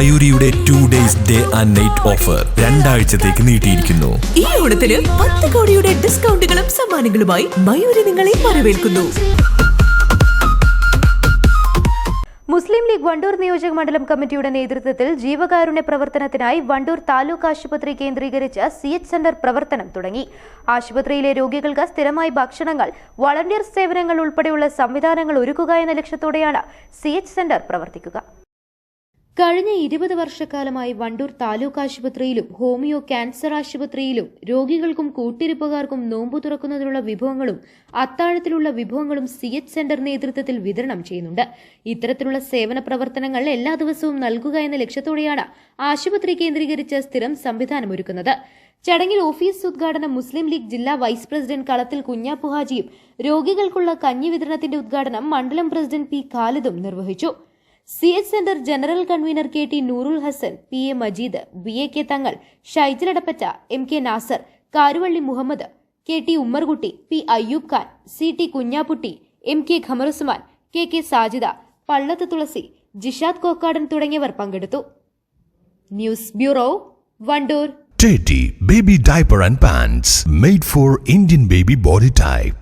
മയൂരിയുടെ two days day and night offer രണ്ടാഴ്ചത്തേക്ക് നീട്ടിയിരിക്കുന്നു. ഈ ഓണത്തിന് പത്ത് കോടിയുടെ ഡിസ്കൗണ്ടുകളും സമ്മാനങ്ങളുമായി മയൂരി നിങ്ങളെ വരവേൽക്കുന്നു. മുസ്ലിം ലീഗ് വണ്ടൂർ നിയോജക മണ്ഡലം കമ്മിറ്റിയുടെ നേതൃത്വത്തിൽ ജീവകാരുണ്യ പ്രവർത്തനത്തിനായി വണ്ടൂർ താലൂക്ക് ആശുപത്രി കേന്ദ്രീകരിച്ച് സി എച്ച് സെന്റർ പ്രവർത്തനം തുടങ്ങി. ആശുപത്രിയിലെ രോഗികൾക്ക് സ്ഥിരമായി ഭക്ഷണങ്ങൾ വളണ്ടിയർ സേവനങ്ങൾ ഉൾപ്പെടെയുള്ള സംവിധാനങ്ങൾ ഒരുക്കുക എന്ന ലക്ഷ്യത്തോടെയാണ് സി എച്ച് സെന്റർ പ്രവർത്തിക്കുക. കഴിഞ്ഞ ഇരുപത് വർഷക്കാലമായി വണ്ടൂർ താലൂക്ക് ആശുപത്രിയിലും ഹോമിയോ ക്യാൻസർ ആശുപത്രിയിലും രോഗികൾക്കും കൂട്ടിരിപ്പുകാർക്കും നോമ്പു തുറക്കുന്നതിനുള്ള വിഭവങ്ങളും അത്താഴത്തിലുള്ള വിഭവങ്ങളും സി എച്ച് സെന്റർ നേതൃത്വത്തിൽ വിതരണം ചെയ്യുന്നുണ്ട്. ഇത്തരത്തിലുള്ള സേവന പ്രവർത്തനങ്ങൾ എല്ലാ ദിവസവും നൽകുക എന്ന ലക്ഷ്യത്തോടെയാണ് ആശുപത്രി കേന്ദ്രീകരിച്ച് സ്ഥിരം സംവിധാനമൊരുക്കുന്നത്. ചടങ്ങിൽ ഓഫീസ് ഉദ്ഘാടനം മുസ്ലിം ലീഗ് ജില്ലാ വൈസ് പ്രസിഡന്റ് കളത്തിൽ കുഞ്ഞാപ്പു ഹാജിയും രോഗികൾക്കുള്ള കഞ്ഞി വിതരണത്തിന്റെ ഉദ്ഘാടനം മണ്ഡലം പ്രസിഡന്റ് പി ഖാലിദും നിർവഹിച്ചു. C H centre general convener K T Noorul Hasan P A Majeed B A K Thangal ഷൈജിലടപ്പറ്റ M K Nasar Karuvalli Muhammad K T Ummerkutty P Ayyub Khan C T Kunhapputty M K Khamaruzman K K Sajida Pallath Thulasi Jishad Kokkadan തുടങ്ങിയവർ പങ്കെടുത്തു news bureau Wandoor Teddy Baby and Pants made for Indian baby body type.